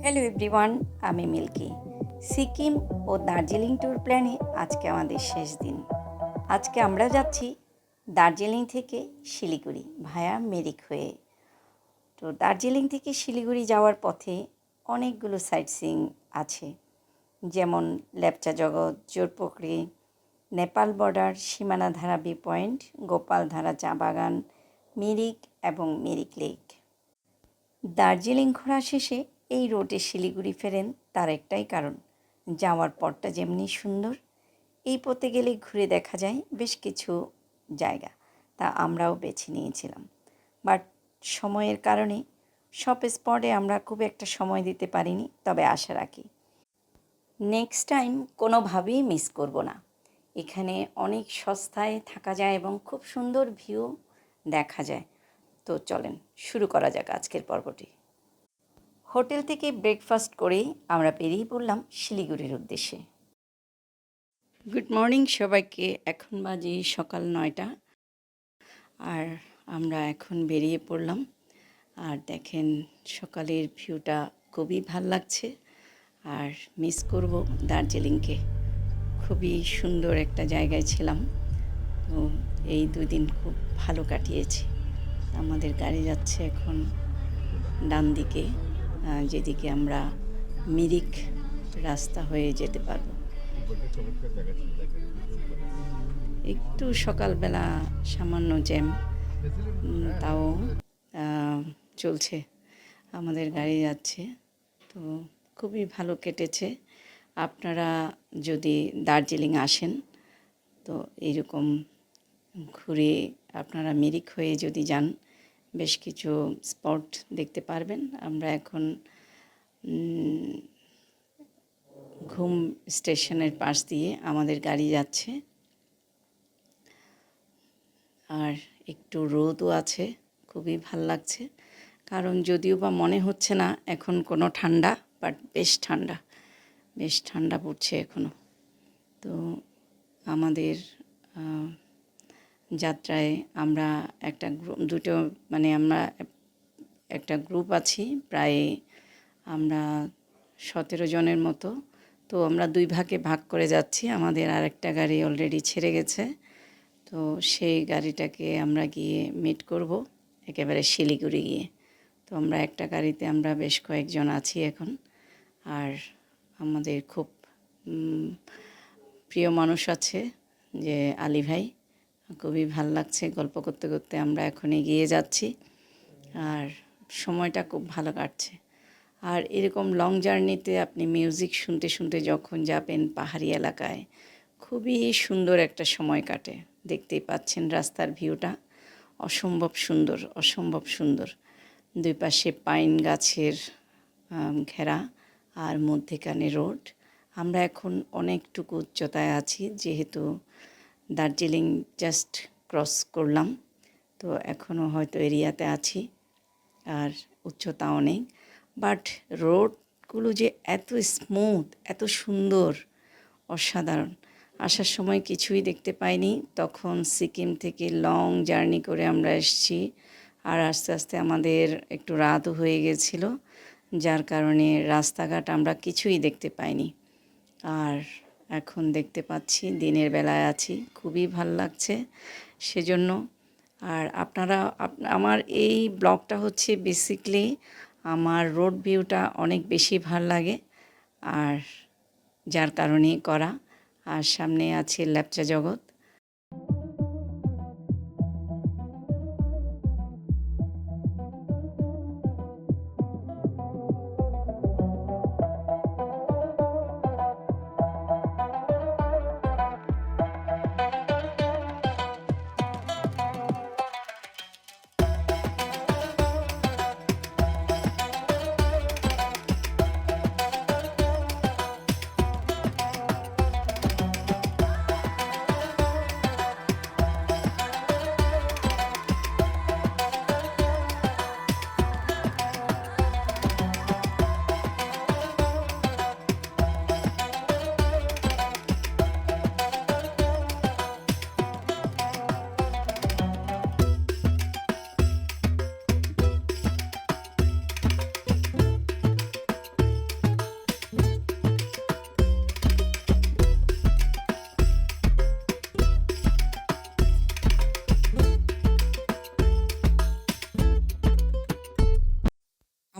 Hello everyone আমি মিল্কি। সিকিম ও Darjeeling tour প্ল্যানে আজকে আমাদের শেষ দিন। আজকে আমরা যাচ্ছি দার্জিলিং থেকে শিলিগুড়ি ভায়া মেরিক হয়ে। তো দার্জিলিং থেকে শিলিগুড়ি যাওয়ার পথে অনেকগুলো সাইট সিং আছে। যেমন লেপচা জগৎ, জোরপোখরি, নেপাল বর্ডার সীমানা ধারা বি পয়েন্ট গোপাল ধারা চা বাগান, মিরিক এবং মিরিক লেক দার্জিলিং ঘোরা শেষে এই রোডে শিলিগুড়ি ফেরেন তার একটাই কারণ। যাওয়ার পথটা যেমনি সুন্দর, এই পথে গেলে ঘুরে দেখা যায় বেশ কিছু জায়গা, তা আমরাও বেছে নিয়েছিলাম। বাট সময়ের কারণে সব স্পটে আমরা খুব একটা সময় দিতে পারিনি, তবে আশা রাখি। নেক্সট টাইম কোনোভাবেই মিস করব না। এখানে অনেক সস্তায় থাকা যায় এবং খুব সুন্দর ভিউ দেখা যায়। তো চলেন, শুরু করা যাক আজকের পর্বটি। হোটেল থেকে ব্রেকফাস্ট করেই আমরা বেরিয়ে পড়লাম শিলিগুড়ির উদ্দেশ্যে। গুড মর্নিং সবাইকে, এখন বাজে সকাল নয়টা। আর আমরা এখন বেরিয়ে পড়লাম। আর দেখেন, সকালের ভিউটা খুবই ভালো লাগছে। আর মিস করব দার্জিলিংকে। খুবই সুন্দর একটা জায়গায় ছিলাম। তো এই দুদিন খুব ভালো কাটিয়েছি। আমাদের গাড়ি যাচ্ছে এখন ডান দিকে যেদিকে আমরা মিরিক রাস্তা হয়ে যেতে পারব। একটু সকালবেলা সামান্য জ্যাম তাও চলছে, আমাদের গাড়ি যাচ্ছে। তো খুবই ভালো কেটেছে। আপনারা যদি দার্জিলিং আসেন, তো এইরকম ঘুরে আপনারা মিরিক হয়ে যদি যান বেশ কিছু স্পট দেখতে পারবেন। আমরা এখন ঘুম স্টেশনের পাশ দিয়ে আমাদের গাড়ি যাচ্ছে। আর একটু রোদও আছে, খুবই ভালো লাগছে। কারণ যদিও বা মনে হচ্ছে না, এখন কোনো ঠান্ডা, বাট বেশ ঠান্ডা। বেশ ঠান্ডা পড়ছে এখনও তো আমাদের যাত্রায় আমরা একটা গ্রুপ, দুটো মানে আমরা একটা গ্রুপ আছি, প্রায় আমরা সতেরো জনের মতো। তো আমরা দুই ভাগে ভাগ করে যাচ্ছি। আমাদের আরেকটা গাড়ি অলরেডি ছেড়ে গেছে। তো সেই গাড়িটাকে আমরা গিয়ে মিট করব, একেবারে শিলিগুড়ি গিয়ে। তো আমরা একটা গাড়িতে আমরা বেশ কয়েকজন আছি এখন। আর আমাদের খুব প্রিয় মানুষ আছে যে আলী ভাই। খুবই ভালো লাগছে গল্প করতে করতে আমরা এখন এগিয়ে যাচ্ছি। আর সময়টা খুব ভালো কাটছে। আর এরকম লং জার্নিতে আপনি মিউজিক শুনতে শুনতে যখন যাবেন পাহাড়ি এলাকায়, খুবই সুন্দর একটা সময় কাটে। দেখতেই পাচ্ছেন রাস্তার ভিউটা অসম্ভব সুন্দর অসম্ভব সুন্দর। দুই পাশে পাইন গাছের ঘেরা আর মধ্যেখানে রোড আমরা এখন অনেকটুকু উচ্চতায় আছি, যেহেতু দার্জিলিং জাস্ট ক্রস করলাম। তো এখনও হয়তো এরিয়াতে আছি, আর উচ্চতা অনেক বাট রোডগুলো যে এত স্মুথ এত সুন্দর, অসাধারণ। আসার সময় কিছুই দেখতে পাইনি। তখন সিকিম থেকে লং জার্নি করে আমরা এসেছি, আর আস্তে আস্তে আমাদের একটু রাতও হয়ে গেছিল। যার কারণে রাস্তাঘাট আমরা কিছুই দেখতে পাইনি। আর এখন দেখতে পাচ্ছি, দিনের বেলায় আছি, খুবই ভালো লাগছে সেজন্য। আর আপনারা আমার এই ব্লগটা হচ্ছে বেসিকলি আমার রোড ভিউটা অনেক বেশি ভালো লাগে, আর যার কারণে করা। আর সামনে আছে ল্যাপচা জগৎ।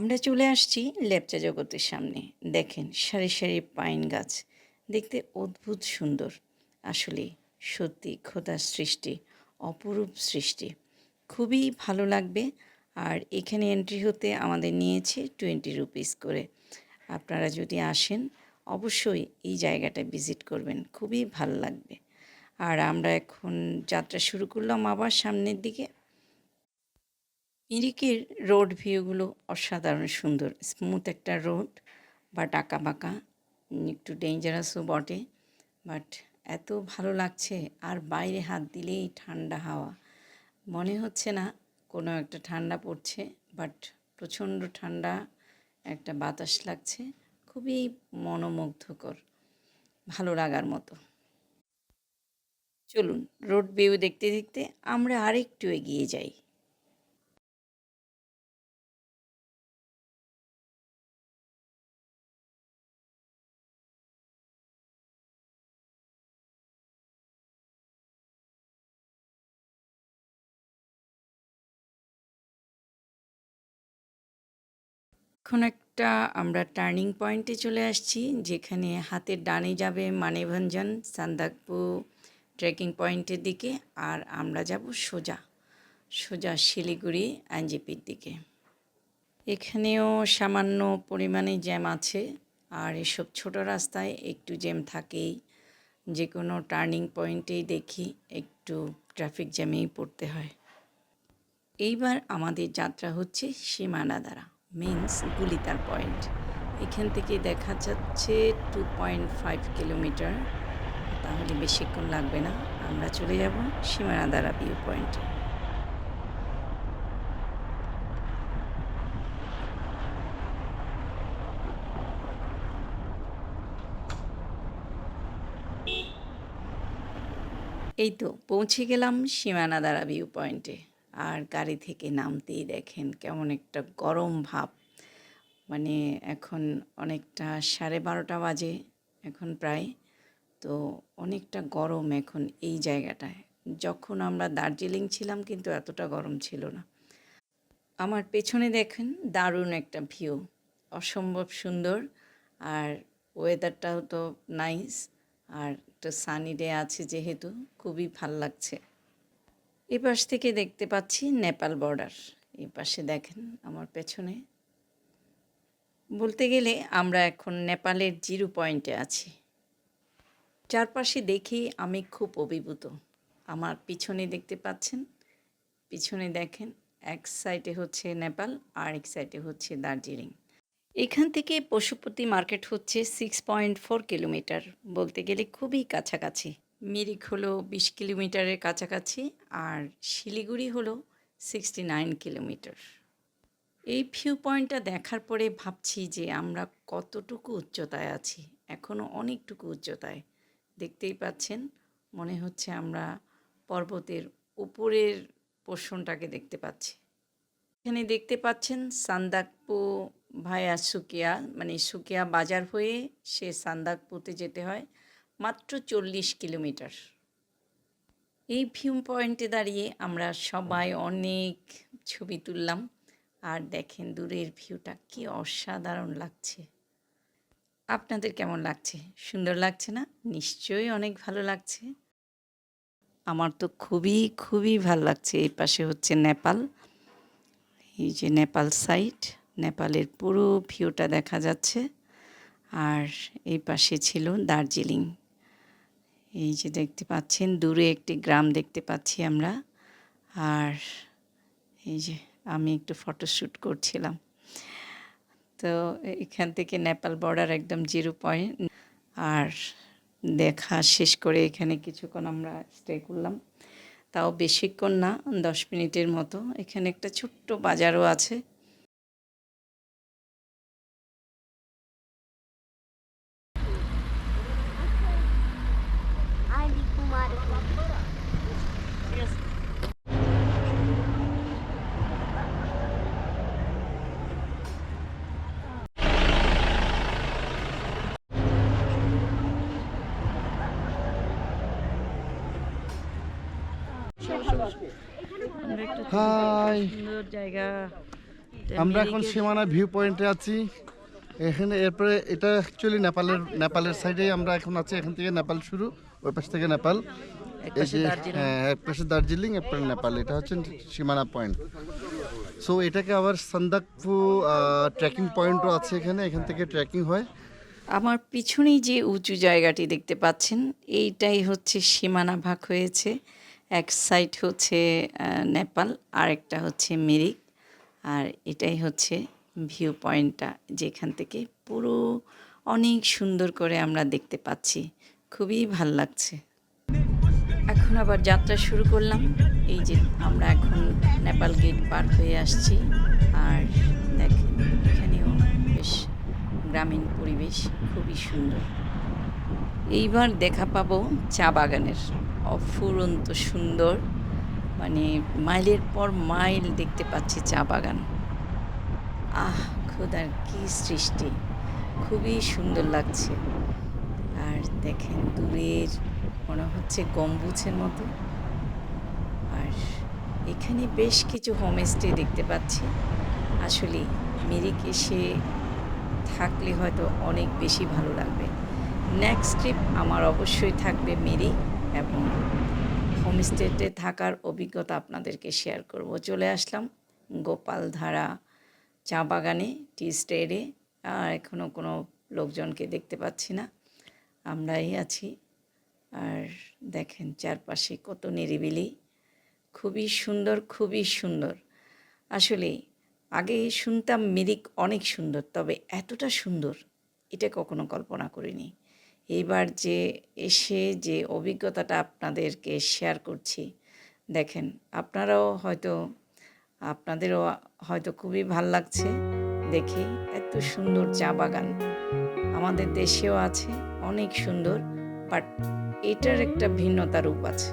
আমরা চলে আসছি লেপচা জগতের সামনে। দেখেন সারি সারি পাইন গাছ। দেখতে অদ্ভুত সুন্দর। আসলে সত্যি খোদার সৃষ্টি, অপরূপ সৃষ্টি। খুবই ভালো লাগবে। আর এখানে এন্ট্রি হতে আমাদের নিয়েছে টোয়েন্টি রুপিস করে। আপনারা যদি আসেন, অবশ্যই এই জায়গাটা ভিজিট করবেন। খুবই ভালো লাগবে। আর আমরা এখন যাত্রা শুরু করলাম আবার সামনের দিকে। মিরিকের রোড ভিউগুলো অসাধারণ সুন্দর। স্মুথ একটা রোড, বাট আঁকা বাঁকা একটু ডেঞ্জারাসও বটে, বাট এত ভালো লাগছে, আর বাইরে হাত দিলেই ঠান্ডা হাওয়া। মনে হচ্ছে না কোনো একটা ঠান্ডা পড়ছে, বাট প্রচণ্ড ঠান্ডা একটা বাতাস লাগছে, খুবই মনোমুগ্ধকর, ভালো লাগার মতো। চলুন, রোড ভিউ দেখতে দেখতে আমরা আরেকটু এগিয়ে যাই। এখন একটা আমরা টার্নিং পয়েন্টে চলে আসছি, যেখানে হাতের ডানে যাবে মানেভঞ্জন, সান্দাকপু ট্রেকিং পয়েন্টের দিকে, আর আমরা যাব সোজা সোজা শিলিগুড়ি আইনজিপির দিকে। এখানেও সামান্য পরিমাণে জ্যাম আছে, আর এসব ছোট রাস্তায় একটু জ্যাম থাকেই। যে কোনো টার্নিং পয়েন্টেই দেখি, একটু ট্রাফিক জ্যামেই পড়তে হয়। এইবার আমাদের যাত্রা হচ্ছে সীমানা দ্বারা। মিন্স গুলিতার পয়েন্ট এখান থেকে দেখা যাচ্ছে টু পয়েন্ট ফাইভ কিলোমিটার তাহলে বেশিক্ষণ লাগবে না। আমরা চলে যাব সীমানা দ্বারা ভিউ পয়েন্টে এই তো, পৌঁছে গেলাম সীমানা দ্বারা ভিউ পয়েন্টে আর গাড়ি থেকে নামতেই দেখেন কেমন একটা গরম ভাব। মানে এখন অনেকটা সাড়ে বারোটা বাজে এখন প্রায়। তো অনেকটা গরম এখন এই জায়গাটায়। যখন আমরা দার্জিলিং ছিলাম কিন্তু এতটা গরম ছিল না। আমার পেছনে দেখেন দারুণ একটা ভিউ। অসম্ভব সুন্দর। আর ওয়েদারটাও তো নাইস আর একটা সানি ডে আছে যেহেতু, খুবই ভালো লাগছে। এই পাশ থেকে দেখতে পাচ্ছি নেপাল বর্ডার। এই পাশে দেখেন আমার পেছনে। বলতে গেলে আমরা এখন নেপালের জিরো পয়েন্টে আছি। চারপাশে দেখি আমি খুব অভিভূত। আমার পিছনে দেখতে পাচ্ছেন, পিছনে দেখেন এক সাইডে হচ্ছে নেপাল আর এক সাইডে হচ্ছে দার্জিলিং। এখান থেকে পশুপতি মার্কেট হচ্ছে সিক্স পয়েন্ট ফোর কিলোমিটার। বলতে গেলে খুবই কাছাকাছি। মিরিক হলো বিশ কিলোমিটারের কাছাকাছি আর শিলিগুড়ি হলো সিক্সটি নাইন কিলোমিটার। এই ভিউ পয়েন্টটা দেখার পরে ভাবছি যে আমরা কতটুকু উচ্চতায় আছি এখনও অনেকটুকু উচ্চতায়। দেখতেই পাচ্ছেন, মনে হচ্ছে আমরা পর্বতের উপরের পোর্শনটাকে দেখতে পাচ্ছি। এখানে দেখতে পাচ্ছেন সান্দাকপু ভায়া সুকিয়া মানে সুকিয়া বাজার হয়ে সে সান্দাকপুতে যেতে হয়। মাত্র চল্লিশ কিলোমিটার। এই ভিউ পয়েন্টে দাঁড়িয়ে আমরা সবাই অনেক ছবি তুললাম। আর দেখেন দূরের ভিউটা কি অসাধারণ লাগছে। আপনাদের কেমন লাগছে? সুন্দর লাগছে না? নিশ্চয়ই অনেক ভালো লাগছে। আমার তো খুবই খুবই ভালো লাগছে। এই পাশে হচ্ছে নেপাল। এই যে নেপাল সাইড নেপালের পুরো ভিউটা দেখা যাচ্ছে। আর এই পাশে ছিল দার্জিলিং। এই যে দেখতে পাচ্ছেন, দূরে একটি গ্রাম দেখতে পাচ্ছি আমরা। আর এই যে আমি একটু ফটোশ্যুট করছিলাম। তো এখান থেকে নেপাল বর্ডার একদম জিরো পয়েন্ট। আর দেখা শেষ করে এখানে কিছুক্ষণ আমরা স্টে করলাম। তাও বেশিক্ষণ না, দশ মিনিটের মতো। এখানে একটা ছোট্ট বাজারও আছে Ali Kumar. আমরা একটা হাই। সুন্দর জায়গা। আমরা এখন সীমানা ভিউ পয়েন্টে আছি। এখানে এরপরে এটা অ্যাকচুয়ালি নেপালের নেপালের সাইডে আমরা এখন আছি। এখান থেকে নেপাল শুরু ওই পাশ থেকে নেপাল। এক পাশে দার্জিলিং। হ্যাঁ এক পাশে দার্জিলিং এরপরে নেপাল। এটা হচ্ছে সীমানা পয়েন্ট সো এটাকে আবার সান্দাকফু ট্রেকিং পয়েন্টও আছে এখানে। এখান থেকে ট্রেকিং হয়। আমার পিছনেই যে উঁচু জায়গাটি দেখতে পাচ্ছেন এইটাই হচ্ছে সীমানা ভাগ হয়েছে। এক সাইড হচ্ছে নেপাল আর একটা হচ্ছে মিরিক। আর এটাই হচ্ছে ভিউ পয়েন্টটা যেখান থেকে পুরো অনেক সুন্দর করে আমরা দেখতে পাচ্ছি। খুবই ভালো লাগছে। এখন আবার যাত্রা শুরু করলাম। এই যে আমরা এখন নেপাল গেট পার হয়ে আসছি। আর দেখেন, এখানেও বেশ গ্রামীণ পরিবেশ, খুবই সুন্দর। এইবার দেখা পাবো চা বাগানের। অফুরন্ত সুন্দর মানে মাইলের পর মাইল দেখতে পাচ্ছি চা বাগান। আহ, খোদার কি সৃষ্টি, খুবই সুন্দর লাগছে। আর দেখেন দূরের, মনে হচ্ছে গম্বুজের মতো। আর এখানে বেশ কিছু হোমস্টে দেখতে পাচ্ছি। আসলে মিরিক সে থাকলে হয়তো অনেক বেশি ভালো লাগবে। নেক্সট ট্রিপ আমার অবশ্যই থাকবে মিরিক এবং হোমস্টেতে থাকার অভিজ্ঞতা আপনাদেরকে শেয়ার করব। চলে আসলাম গোপালধারা চা বাগানে টি স্টেডে আর এখনও কোনো লোকজনকে দেখতে পাচ্ছি না। আমরাই আছি। আর দেখেন চারপাশে কত নিরিবিলি। খুবই সুন্দর খুবই সুন্দর। আসলে আগে শুনতাম মিরিক অনেক সুন্দর, তবে এতটা সুন্দর এটা কখনো কল্পনা করিনি। এইবার যে এসে যে অভিজ্ঞতাটা আপনাদেরকে শেয়ার করছি, দেখেন আপনারাও হয়তো, আপনাদেরও হয়তো খুবই ভালো লাগছে দেখে এত সুন্দর চা বাগান আমাদের দেশেও আছে, অনেক সুন্দর বাট এটার একটা ভিন্নতা রূপ আছে।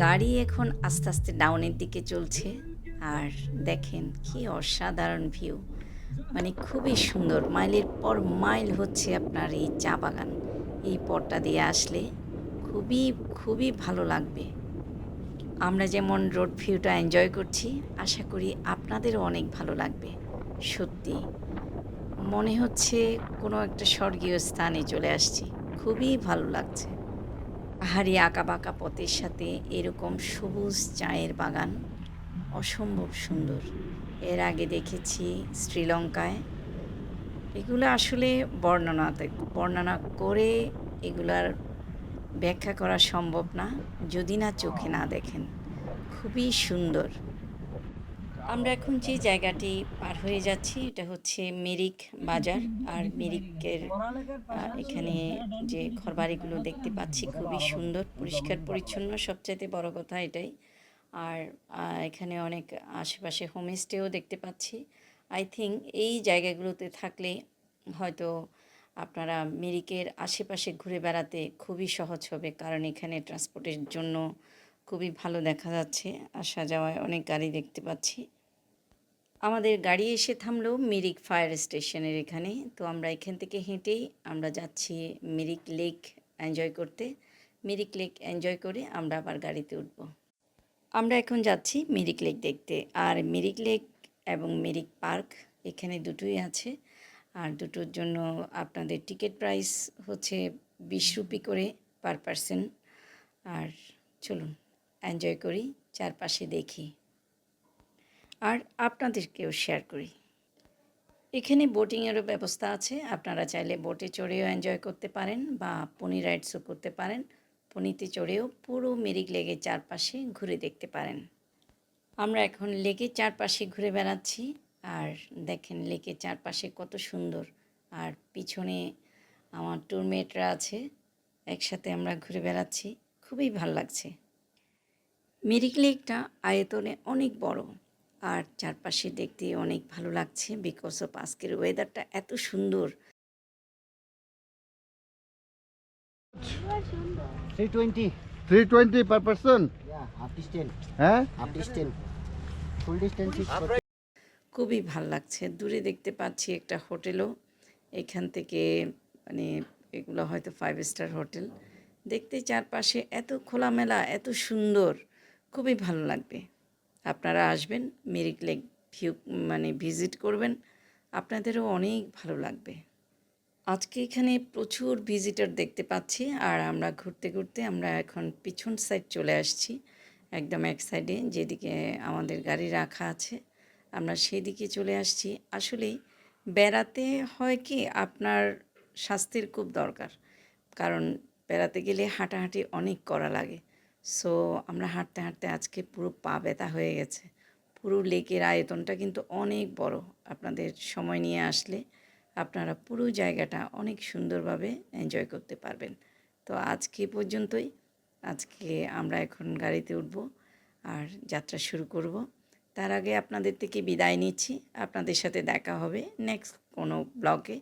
গাড়ি এখন আস্তে আস্তে ডাউনের দিকে চলছে। আর দেখেন কি অসাধারণ ভিউ মানে খুবই সুন্দর। মাইলের পর মাইল হচ্ছে আপনার এই চা বাগান। এই পথটা দিয়ে আসলে খুবই খুবই ভালো লাগবে। আমরা যেমন রোড ভিউটা এনজয় করছি, আশা করি আপনাদেরও অনেক ভালো লাগবে। সত্যি। মনে হচ্ছে কোনো একটা স্বর্গীয় স্থানে চলে আসছি। খুবই ভালো লাগছে। পাহাড়ি বাঁকা পথের সাথে এরকম সবুজ চায়ের বাগান অসম্ভব সুন্দর। এর আগে দেখেছি শ্রীলঙ্কায়। এগুলো আসলে বর্ণনা বর্ণনা করে এগুলার ব্যাখ্যা করা সম্ভব না। যদি না চোখে না দেখেন, খুবই সুন্দর। আমরা এখন যে জায়গাটি পার হয়ে যাচ্ছি, এটা হচ্ছে মেরিক বাজার। আর মেরিকের এখানে যে ঘরবাড়িগুলো দেখতে পাচ্ছি, খুবই সুন্দর, পরিষ্কার, পরিচ্ছন্ন, সবচাইতে বড় কথা এটাই। আর এখানে অনেক আশেপাশে হোমস্টেও দেখতে পাচ্ছি। আই থিঙ্ক এই জায়গাগুলোতে থাকলে হয়তো আপনারা মেরিকের আশেপাশে ঘুরে বেড়াতে খুবই সহজ হবে, কারণ এখানে ট্রান্সপোর্টের জন্য খুবই ভালো দেখা যাচ্ছে আসা যাওয়ায় অনেক গাড়ি দেখতে পাচ্ছি। আমাদের গাড়ি এসে থামলো মিরিক ফায়ার স্টেশনের এখানে। তো আমরা এখান থেকে হেঁটেই আমরা যাচ্ছি মিরিক লেক এনজয় করতে। মিরিক লেক এনজয় করে আমরা আবার গাড়িতে উঠব। আমরা এখন যাচ্ছি মিরিক লেক দেখতে। আর মিরিক লেক এবং মিরিক পার্ক এখানে দুটোই আছে। আর দুটোর জন্য আপনাদের টিকিট প্রাইস হচ্ছে বিশ রুপি করে পার পারসন। আর চলুন। এনজয় করি, চারপাশে দেখি। আর আপনাদেরকেও শেয়ার করি। এখানে বোটিংয়েরও ব্যবস্থা আছে। আপনারা চাইলে বোটে চড়েও এনজয় করতে পারেন বা পনি রাইডসও করতে পারেন। পনিতে চড়েও পুরো মেরিক লেগের চারপাশে ঘুরে দেখতে পারেন। আমরা এখন লেকের চারপাশে ঘুরে বেড়াচ্ছি। আর দেখেন লেকের চারপাশে কত সুন্দর। আর পিছনে আমার টুরমেটরা আছে। একসাথে আমরা ঘুরে বেড়াচ্ছি। খুবই ভালো লাগছে। মিরিক লেকটা আয়তনে অনেক বড়। আর চারপাশে দেখতে অনেক ভালো লাগছে বিকজ অফ আজকের ওয়েদারটা এত সুন্দর. Three twenty per person. হ্যাঁ? খুবই ভালো লাগছে। দূরে দেখতে পাচ্ছি একটা হোটেলও। এখান থেকে মানে এগুলো হয়তো ফাইভ স্টার হোটেল। দেখতে চারপাশে এত খোলামেলা এত সুন্দর। খুবই ভালো লাগবে। আপনারা আসবেন, মেরিক লেক ভিউ মানে ভিজিট করবেন। আপনাদেরও অনেক ভালো লাগবে। আজকে এখানে প্রচুর ভিজিটর দেখতে পাচ্ছি, আর আমরা ঘুরতে ঘুরতে আমরা এখন পিছন সাইড চলে আসছি। একদম এক সাইডে যেদিকে আমাদের গাড়ি রাখা আছে, আমরা সেদিকে চলে আসছি। আসলেই বেড়াতে হয় কি, আপনার স্বাস্থ্যের খুব দরকার। কারণ বেড়াতে গেলে হাঁটাহাঁটি অনেক করা লাগে। সো আমরা হাঁটতে হাঁটতে আজকে পুরো পা ব্যথা হয়ে গেছে। পুরো লেকের আয়তনটা কিন্তু অনেক বড়। আপনাদের সময় নিয়ে আসলে আপনারা পুরো জায়গাটা অনেক সুন্দরভাবে এনজয় করতে পারবেন। তো আজকে পর্যন্তই। আজকে আমরা এখন গাড়িতে উঠব আর যাত্রা শুরু করব। তার আগে আপনাদের থেকে বিদায় নিচ্ছি। আপনাদের সাথে দেখা হবে নেক্সট কোনো ব্লগে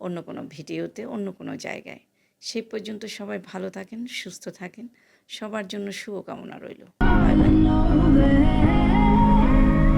অন্য কোনো ভিডিওতে, অন্য কোনো জায়গায়। সেই পর্যন্ত সবাই ভালো থাকেন, সুস্থ থাকেন। সবার জন্য শুভকামনা রইল। Bye bye